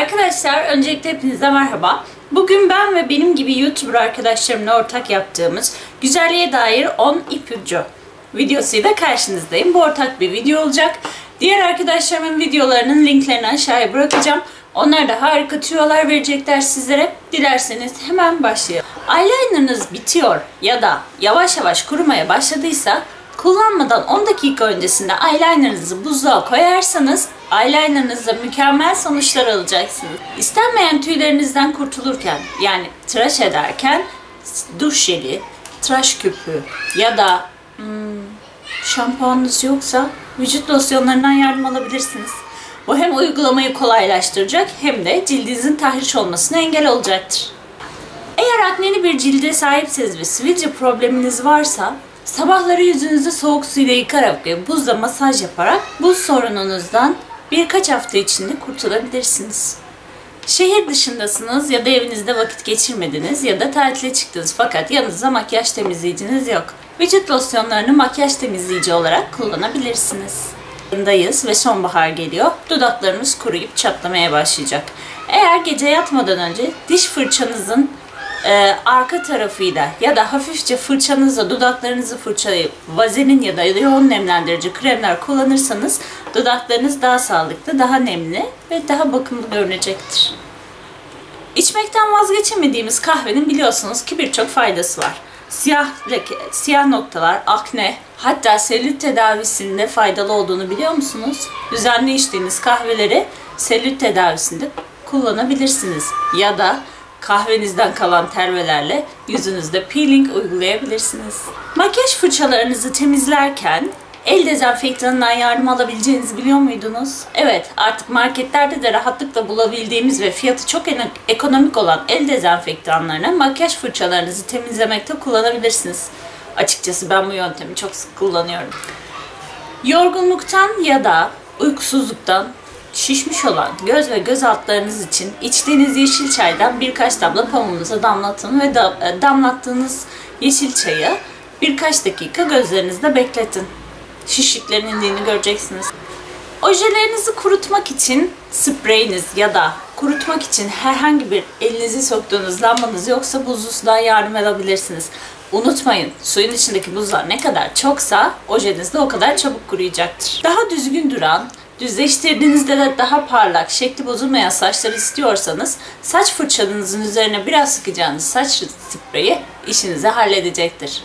Arkadaşlar öncelikle hepinize merhaba. Bugün ben ve benim gibi YouTuber arkadaşlarımla ortak yaptığımız güzelliğe dair 10 ipucu videosuyla karşınızdayım. Bu ortak bir video olacak. Diğer arkadaşlarımın videolarının linklerini aşağıya bırakacağım. Onlar da harika tüyolar verecekler sizlere. Dilerseniz hemen başlayalım. Eyelinerınız bitiyor ya da yavaş yavaş kurumaya başladıysa kullanmadan 10 dakika öncesinde eyelinerınızı buzluğa koyarsanız eyelinerınızda mükemmel sonuçlar alacaksınız. İstenmeyen tüylerinizden kurtulurken yani tıraş ederken duş jeli, tıraş küpü ya da hmm, şampuanınız yoksa vücut losyonlarından yardım alabilirsiniz. Bu hem uygulamayı kolaylaştıracak hem de cildinizin tahriş olmasına engel olacaktır. Eğer akneli bir cilde sahipseniz ve sivilce probleminiz varsa sabahları yüzünüzü soğuk suyla yıkarak ve buzla masaj yaparak bu sorununuzdan birkaç hafta içinde kurtulabilirsiniz. Şehir dışındasınız ya da evinizde vakit geçirmediniz ya da tatile çıktınız fakat yanınızda makyaj temizleyiciniz yok. Vücut losyonlarını makyaj temizleyici olarak kullanabilirsiniz. Dayız ve sonbahar geliyor. Dudaklarımız kuruyup çatlamaya başlayacak. Eğer gece yatmadan önce diş fırçanızın e, arka tarafıyla ya da hafifçe fırçanızla dudaklarınızı fırçalayıp vazelin ya da yoğun nemlendirici kremler kullanırsanız dudaklarınız daha sağlıklı, daha nemli ve daha bakımlı görünecektir. İçmekten vazgeçemediğimiz kahvenin biliyorsunuz ki birçok faydası var. Siyah leke, siyah noktalar, akne, hatta selülit tedavisinde faydalı olduğunu biliyor musunuz? Düzenli içtiğiniz kahveleri selülit tedavisinde kullanabilirsiniz. Ya da kahvenizden kalan tervelerle yüzünüzde peeling uygulayabilirsiniz. Makyaj fırçalarınızı temizlerken el dezenfektanından yardım alabileceğinizi biliyor muydunuz? Evet, artık marketlerde de rahatlıkla bulabildiğimiz ve fiyatı çok ekonomik olan el dezenfektanlarını makyaj fırçalarınızı temizlemekte kullanabilirsiniz. Açıkçası ben bu yöntemi çok sık kullanıyorum. Yorgunluktan ya da uykusuzluktan şişmiş olan göz ve göz altlarınız için içtiğiniz yeşil çaydan birkaç damla pamuğunuza damlatın ve e, damlattığınız yeşil çayı birkaç dakika gözlerinizde bekletin. Şişliklerin indiğini göreceksiniz. Ojelerinizi kurutmak için spreyiniz ya da kurutmak için herhangi bir elinizi soktuğunuz lambanız yoksa buzlu sudan yardım alabilirsiniz. Unutmayın suyun içindeki buzlar ne kadar çoksa ojeniz de o kadar çabuk kuruyacaktır. Daha düzgün duran, Düzleştirdiğinizde de daha parlak, şekli bozulmayan saçlar istiyorsanız saç fırçanızın üzerine biraz sıkacağınız saç spreyi işinizi halledecektir.